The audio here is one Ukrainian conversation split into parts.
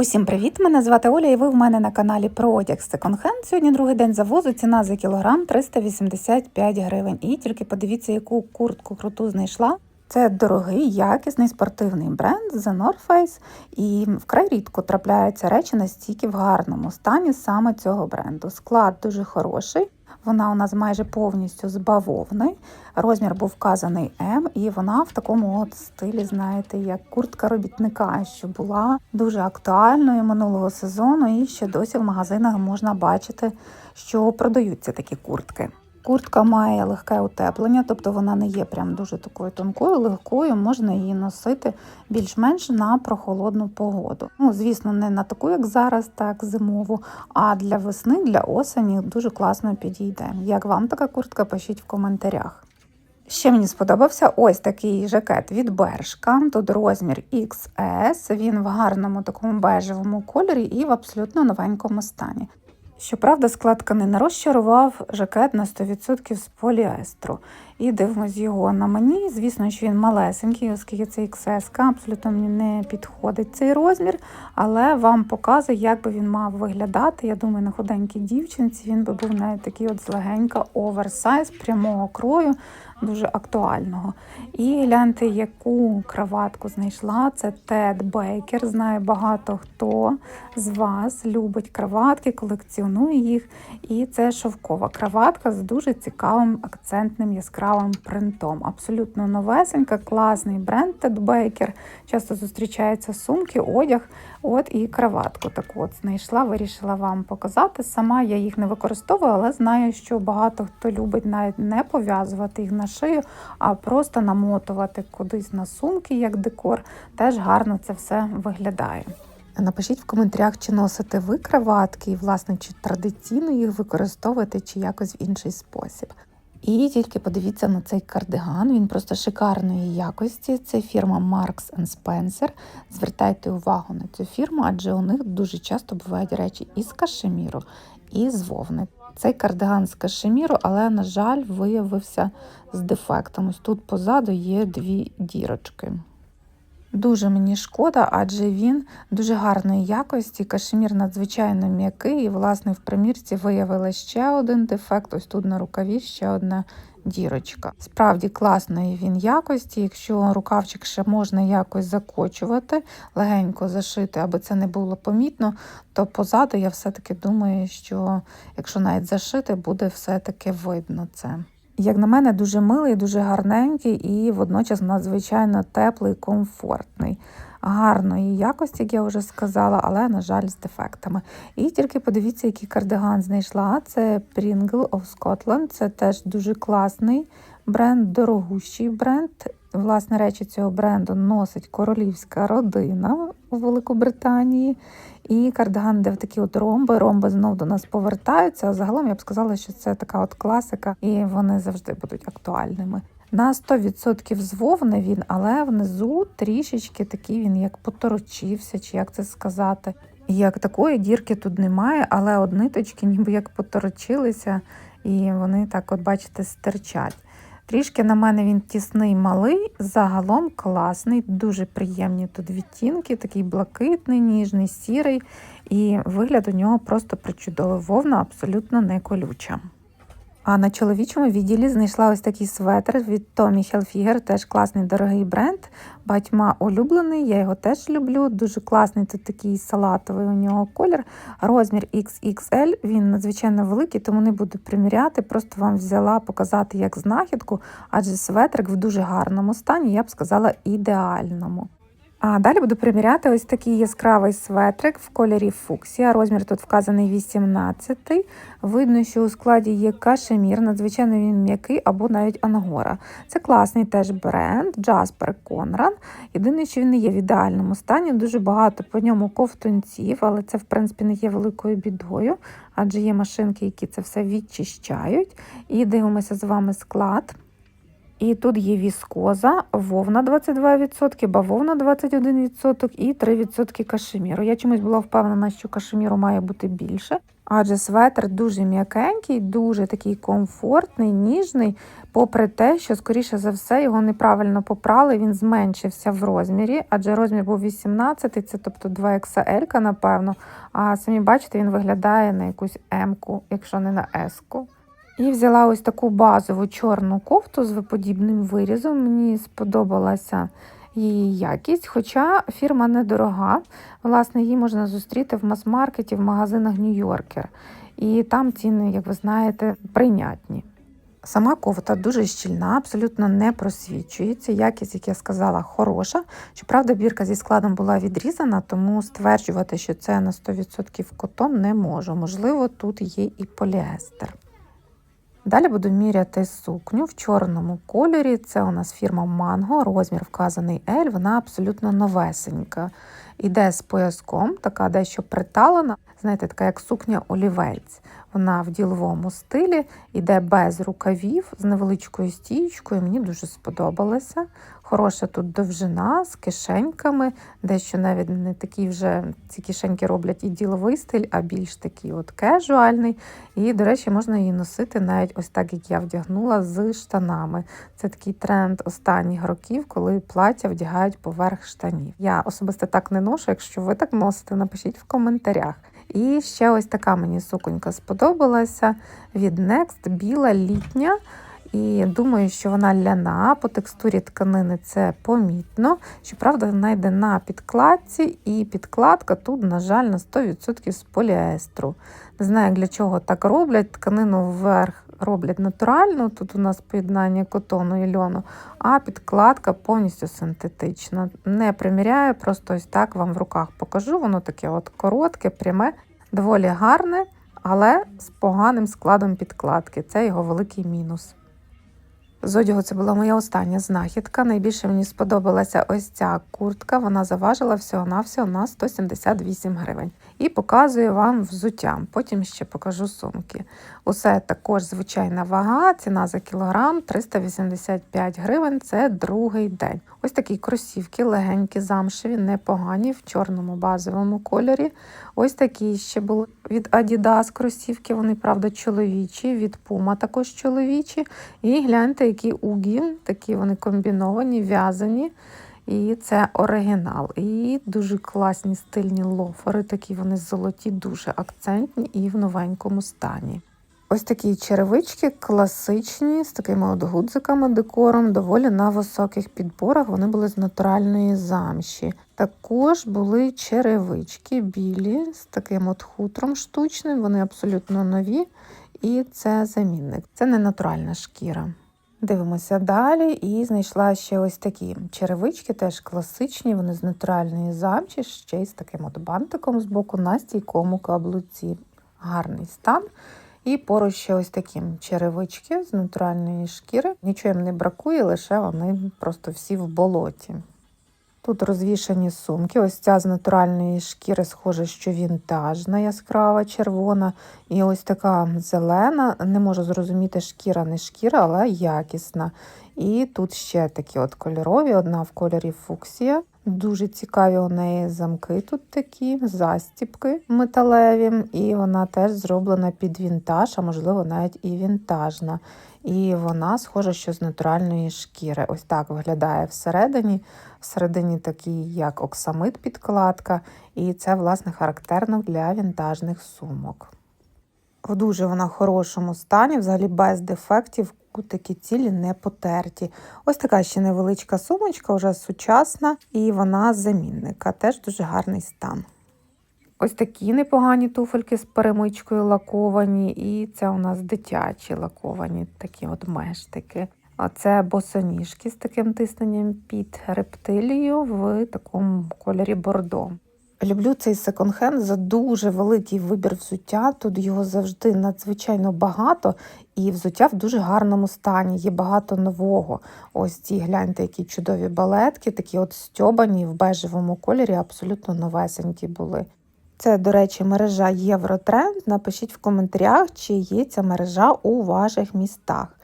Усім привіт! Мене звати Оля, і ви в мене на каналі про одяг Hand. Сьогодні другий день завозу. Ціна за кілограм 385 гривень. І тільки подивіться, яку куртку круту знайшла. Це дорогий, якісний спортивний бренд The North Face. І вкрай рідко трапляються речі настільки в гарному стані саме цього бренду. Склад дуже хороший. Вона у нас майже повністю з бавовни. Розмір був вказаний М, і вона в такому от стилі, знаєте, як куртка робітника, що була дуже актуальною минулого сезону, і ще досі в магазинах можна бачити, що продаються такі куртки. Куртка має легке утеплення, тобто вона не є прям дуже такою тонкою, легкою, можна її носити більш-менш на прохолодну погоду. Ну, звісно, не на таку, як зараз, так зимову, а для весни, для осені дуже класно підійде. Як вам така куртка, пишіть в коментарях. Ще мені сподобався ось такий жакет від Бершка. Тут розмір XS, він в гарному такому бежевому кольорі і в абсолютно новенькому стані. Щоправда, складка не розчарував жакет на 100% з поліестру. І дивимось його на мені. Звісно, що він малесенький, оскільки це XS, абсолютно мені не підходить цей розмір, але вам показує, як би він мав виглядати. Я думаю, на худенькій дівчинці він би був навіть такий от злегенька оверсайз прямого крою, дуже актуального. І гляньте, яку краватку знайшла. Це Тед Бейкер. Знаю, багато хто з вас любить краватки, колекціонує їх. І це шовкова краватка з дуже цікавим акцентним яскравим принтом. Абсолютно новесенька, класний бренд Тед Бейкер. Часто зустрічаються сумки, одяг. От і краватку таку от знайшла, вирішила вам показати. Сама я їх не використовую, але знаю, що багато хто любить навіть не пов'язувати їх на шию, а просто намотувати кудись на сумки як декор. Теж гарно це все виглядає. Напишіть в коментарях, чи носите ви краватки, і, власне, чи традиційно їх використовуєте, чи якось в інший спосіб. І тільки подивіться на цей кардиган, він просто шикарної якості. Це фірма Marks Spencer. Звертайте увагу на цю фірму, адже у них дуже часто бувають речі із кашеміру, і з вовни. Цей кардиган з кашеміру, але, на жаль, виявився з дефектом. Ось тут позаду є дві дірочки. Дуже мені шкода, адже він дуже гарної якості. Кашемір надзвичайно м'який, і, власне, в примірці виявила ще один дефект. Ось тут на рукаві ще одна дірочка. Справді класної він якості. Якщо рукавчик ще можна якось закочувати, легенько зашити, аби це не було помітно, то позаду я все-таки думаю, що якщо навіть зашити, буде все-таки видно це. Як на мене, дуже милий, дуже гарненький і водночас надзвичайно теплий, комфортний. Гарної якості, як я вже сказала, але, на жаль, з дефектами. І тільки подивіться, який кардиган знайшла. Це Pringle of Scotland. Це теж дуже класний бренд, дорогущий бренд. Власне речі цього бренду носить королівська родина у Великобританії. І кардиган, де в такі от ромби. Ромби знов до нас повертаються. А загалом я б сказала, що це така от класика, і вони завжди будуть актуальними. На 100% з вовни він, але внизу трішечки такий він як поторочився, чи як це сказати. Як такої дірки тут немає, але от ниточки ніби як поторочилися, і вони так, от, бачите, стирчать. Трішки на мене він тісний малий, загалом класний, дуже приємні тут відтінки, такий блакитний, ніжний, сірий, і вигляд у нього просто причудовий. Вовна абсолютно не колюча. А на чоловічому відділі знайшла ось такий светр від Tommy Hilfiger, теж класний дорогий бренд. Батьма улюблений, я його теж люблю. Дуже класний тут такий салатовий у нього колір. Розмір XXL, він надзвичайно великий, тому не буду приміряти. Просто вам взяла показати як знахідку, адже светрик в дуже гарному стані, я б сказала, ідеальному. А далі буду приміряти ось такий яскравий светрик в кольорі фуксія. Розмір тут вказаний 18. Видно, що у складі є кашемір, надзвичайно він м'який або навіть ангора. Це класний теж бренд Jasper Conran. Єдине, що він не є в ідеальному стані, дуже багато по ньому ковтунців, але це, в принципі, не є великою бідою, адже є машинки, які це все відчищають. І дивимося з вами склад. І тут є віскоза, вовна 22%, бавовна 21% і 3% кашеміру. Я чомусь була впевнена, що кашеміру має бути більше, адже светр дуже м'якенький, дуже такий комфортний, ніжний, попри те, що, скоріше за все, його неправильно попрали, він зменшився в розмірі, адже розмір був 18, це тобто 2 XL, напевно. А самі бачите, він виглядає на якусь М-ку, якщо не на S-ку. І взяла ось таку базову чорну кофту з виподібним вирізом. Мені сподобалася її якість, хоча фірма недорога. Власне, її можна зустріти в мас-маркеті, в магазинах Нью-Йоркер. І там ціни, як ви знаєте, прийнятні. Сама кофта дуже щільна, абсолютно не просвічується. Якість, як я сказала, хороша. Щоправда, бірка зі складом була відрізана, тому стверджувати, що це на 100% котон не можу. Можливо, тут є і поліестер. Далі буду міряти сукню в чорному кольорі. Це у нас фірма Mango, розмір вказаний L, вона абсолютно новесенька. Іде з пояском, така дещо приталена, знаєте, така як сукня олівець. Вона в діловому стилі, іде без рукавів, з невеличкою стіючкою. Мені дуже сподобалося. Хороша тут довжина з кишеньками, дещо навіть не такі вже ці кишеньки роблять і діловий стиль, а більш такий от кежуальний. І, до речі, можна її носити навіть ось так, як я вдягнула з штанами. Це такий тренд останніх років, коли плаття вдягають поверх штанів. Я особисто так не ношу. Якщо ви так носите, напишіть в коментарях. І ще ось така мені суконька сподобалася від Next, біла літня. І думаю, що вона ляна, по текстурі тканини це помітно. Щоправда, вона йде на підкладці, і підкладка тут, на жаль, на 100% з поліестру. Не знаю, для чого так роблять. Тканину вверх роблять натуральну, тут у нас поєднання котону і льону, а підкладка повністю синтетична. Не приміряю, просто ось так вам в руках покажу. Воно таке от коротке, пряме, доволі гарне, але з поганим складом підкладки. Це його великий мінус. З одягу це була моя остання знахідка. Найбільше мені сподобалася ось ця куртка. Вона заважила всього-навсього на 178 гривень. І показую вам взуття. Потім ще покажу сумки. Усе також звичайна вага, ціна за кілограм 385 гривень. Це другий день. Ось такі кросівки, легенькі, замшеві, непогані в чорному базовому кольорі. Ось такі ще були від Adidas кросівки. Вони, правда, чоловічі, від Puma також чоловічі. І гляньте, які угі, такі вони комбіновані, в'язані. І це оригінал. І дуже класні стильні лофери, такі вони золоті, дуже акцентні і в новенькому стані. Ось такі черевички класичні, з такими от гудзиками декором, доволі на високих підборах. Вони були з натуральної замші. Також були черевички білі з таким от хутром штучним, вони абсолютно нові. І це замінник. Це не натуральна шкіра. Дивимося далі і знайшла ще ось такі черевички, теж класичні, вони з натуральної замчі, ще й з таким от бантиком з боку на стійкому каблуці. Гарний стан. І поруч ще ось такі черевички з натуральної шкіри. Нічого їм не бракує, лише вони просто всі в болоті. Тут розвішані сумки. Ось ця з натуральної шкіри, схоже, що вінтажна, яскрава, червона. І ось така зелена. Не можу зрозуміти, шкіра, не шкіра, але якісна. І тут ще такі от кольорові, одна в кольорі фуксія. Дуже цікаві у неї замки тут такі, застіпки металеві, і вона теж зроблена під вінтаж, а можливо навіть і вінтажна. І вона схожа, що з натуральної шкіри. Ось так виглядає всередині. Всередині такий, як оксамит підкладка, і це, власне, характерно для вінтажних сумок. В дуже вона хорошому стані, взагалі без дефектів, кутики цілі не потерті. Ось така ще невеличка сумочка, вже сучасна, і вона замінника. Теж дуже гарний стан. Ось такі непогані туфельки з перемичкою лаковані, і це у нас дитячі лаковані, такі от мештики. А це босоніжки з таким тисненням під рептилію в такому кольорі бордо. Люблю цей секонд-хенд за дуже великий вибір взуття. Тут його завжди надзвичайно багато, і взуття в дуже гарному стані. Є багато нового. Ось ці гляньте, які чудові балетки, такі от стьобані в бежевому кольорі, абсолютно новесенькі були. Це, до речі, мережа Євротренд. Напишіть в коментарях, чи є ця мережа у ваших містах.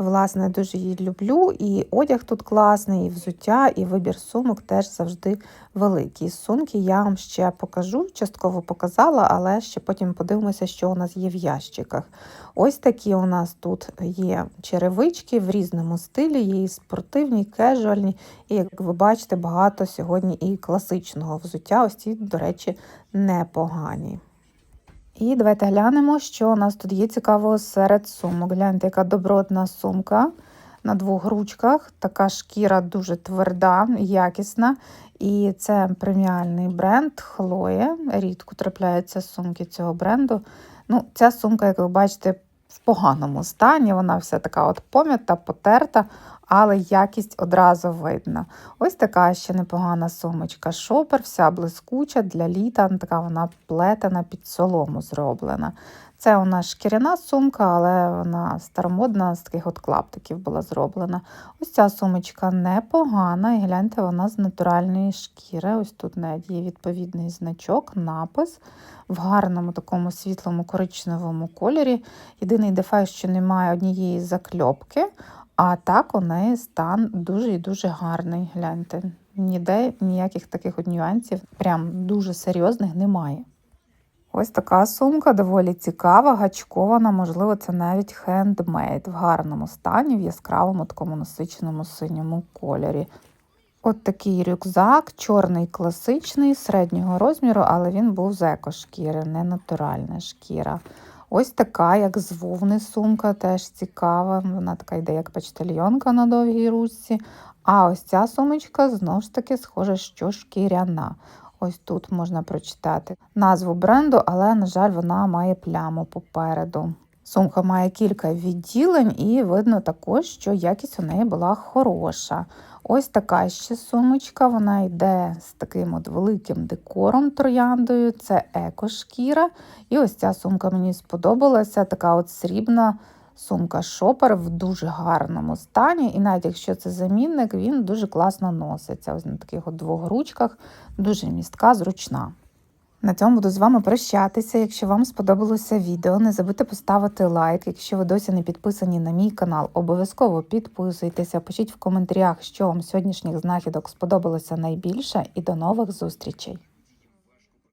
Власне, дуже її люблю. І одяг тут класний, і взуття, і вибір сумок теж завжди великий. Сумки я вам ще покажу, частково показала, але ще потім подивимося, що у нас є в ящиках. Ось такі у нас тут є черевички в різному стилі, є і спортивні, і кежуальні, і як ви бачите, багато сьогодні і класичного взуття. Ось ці, до речі, непогані. І давайте глянемо, що у нас тут є цікавого серед сумок. Гляньте, яка добротна сумка на двох ручках. Така шкіра дуже тверда, якісна. І це преміальний бренд Хлоє. Рідко трапляються сумки цього бренду. Ну, Ця сумка, як ви бачите, в поганому стані. Вона вся така от пом'ята, потерта, але якість одразу видна. Ось така ще непогана сумочка. Шопер, вся блискуча для літа. Така вона плетена під солому зроблена. Це у нас шкіряна сумка, але вона старомодна, з таких от клаптиків була зроблена. Ось ця сумочка непогана, і гляньте, вона з натуральної шкіри. Ось тут навіть є відповідний значок, напис в гарному такому світлому коричневому кольорі. Єдиний дефект, що немає однієї закльопки, а так у неї стан дуже і дуже гарний. Гляньте, ніде ніяких таких от нюансів, прям дуже серйозних немає. Ось така сумка доволі цікава, гачкована, можливо, це навіть хендмейд в гарному стані, в яскравому такому насиченому синьому кольорі. От такий рюкзак, чорний класичний, середнього розміру, але він був з екошкіри, не натуральна шкіра. Ось така, як з вовни сумка, теж цікава. Вона така йде, як почтальйонка на довгій ручці. А ось ця сумочка знову ж таки схожа, що шкіряна. Ось тут можна прочитати назву бренду, але, на жаль, вона має пляму попереду. Сумка має кілька відділень, і видно також, що якість у неї була хороша. Ось така ще сумочка, вона йде з таким от великим декором трояндою. Це екошкіра. І ось ця сумка мені сподобалася, така от срібна сумка шопер в дуже гарному стані. І навіть якщо це замінник, він дуже класно носиться. Ось на таких от двох ручках, дуже містка, зручна. На цьому буду з вами прощатися. Якщо вам сподобалося відео, не забудьте поставити лайк. Якщо ви досі не підписані на мій канал, обов'язково підписуйтеся, пишіть в коментарях, що вам сьогоднішніх знахідок сподобалося найбільше, і до нових зустрічей!